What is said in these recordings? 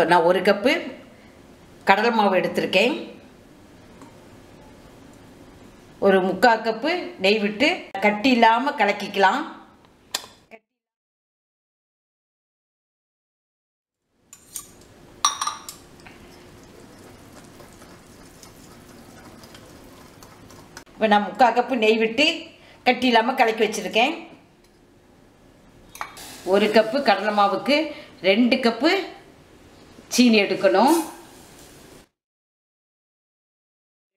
இப்போ நான் ஒரு கப்பு கடலை மாவு எடுத்திருக்கேன். ஒரு முக்கால் கப்பு நெய் விட்டு கட்டி இல்லாமல் கலக்கிக்கலாம். இப்போ நான் முக்கால் கப்பு நெய் விட்டு கட்டி இல்லாமல் கலக்கி வச்சுருக்கேன். ஒரு கப்பு கடலை மாவுக்கு ரெண்டு கப்பு சீனி எடுக்கணும்.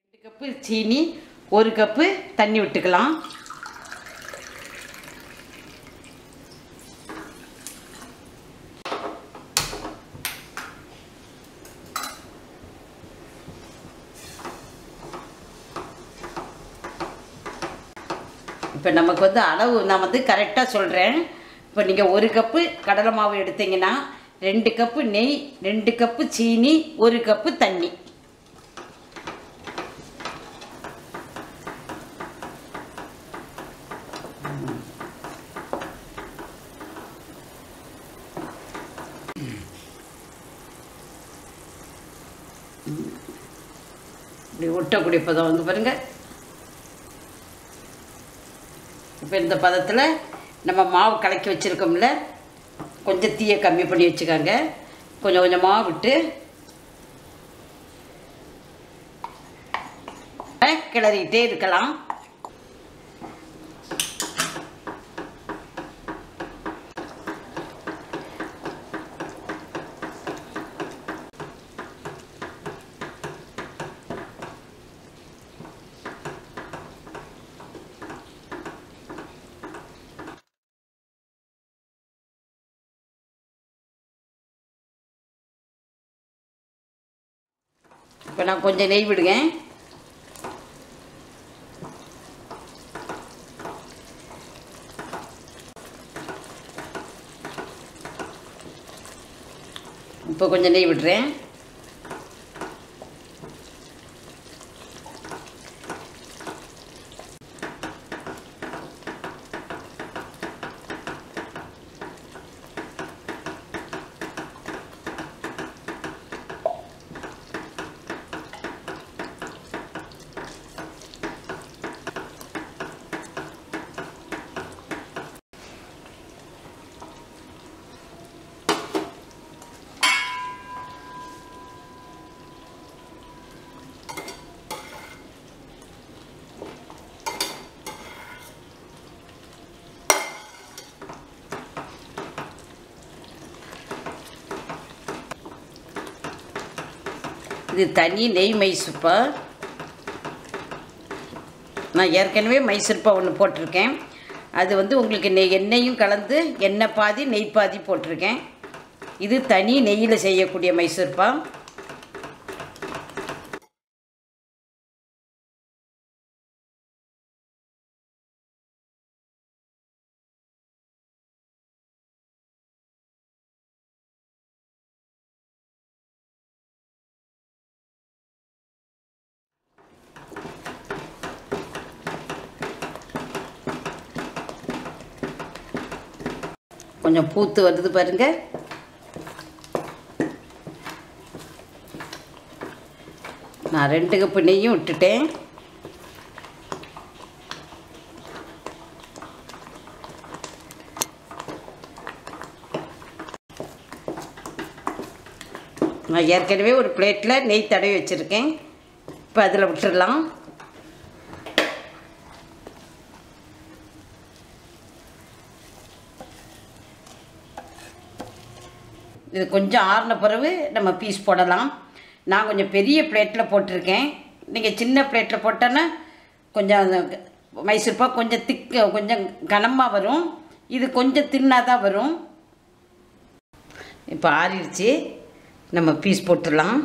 ரெண்டு கப்பு சீனி ஒரு கப்பு தண்ணி விட்டுக்கலாம். இப்போ நமக்கு வந்து அளவு நான் வந்து கரெக்டாக சொல்கிறேன் இப்போ நீங்கள் ஒரு கப்பு கடலை மாவு எடுத்தீங்கன்னா ரெண்டு கப்பு நெய் ரெண்டு கப்பு சீனி ஒரு கப்பு தண்ணி. இப்படி ஒட்டக்கூடிய பதம் வந்து பாருங்கள் இப்போ இந்த பதத்தில் நம்ம மாவு கலக்கி வச்சுருக்கோம்ல கொஞ்சம் தீயை கம்மி பண்ணி வச்சுக்கோங்க. கொஞ்சம் கொஞ்சமாக விட்டு. கிளறிக்கிட்டே இருக்கலாம். இப்போ நான் கொஞ்சம் நெய் விடுங்க. இப்போ கொஞ்சம் நெய் விடுறேன். இது தனி நெய் மைசூர்பா. நான் ஏற்கனவே மைசூர்பா ஒன்று போட்டிருக்கேன். அது வந்து உங்களுக்கு நெய் எண்ணெயும் கலந்து எண்ணெய் பாதி நெய் பாதி போட்டிருக்கேன். இது தனி நெய்யில் செய்யக்கூடிய மைசூர்பா. கொஞ்சம் பூத்து வருது பாருங்க. நான் ரெண்டு கப்பு நெய்யும் விட்டுட்டேன். நான் ஏற்கனவே ஒரு பிளேட்டில் நெய் தடவி வச்சுருக்கேன். இப்போ அதில் விட்டுடலாம். இது கொஞ்சம் ஆறின பிறகு நம்ம பீஸ் போடலாம். நான் கொஞ்சம் பெரிய பிளேட்டில் போட்டிருக்கேன். நீங்கள் சின்ன பிளேட்டில் போட்டோன்னா கொஞ்சம் அந்த மைசூர்பா கொஞ்சம் திக்க கொஞ்சம் கனமாக வரும். இது கொஞ்சம் தின்னாக தான் வரும். இப்போ ஆறிடுச்சு. நம்ம பீஸ் போட்டுடலாம்.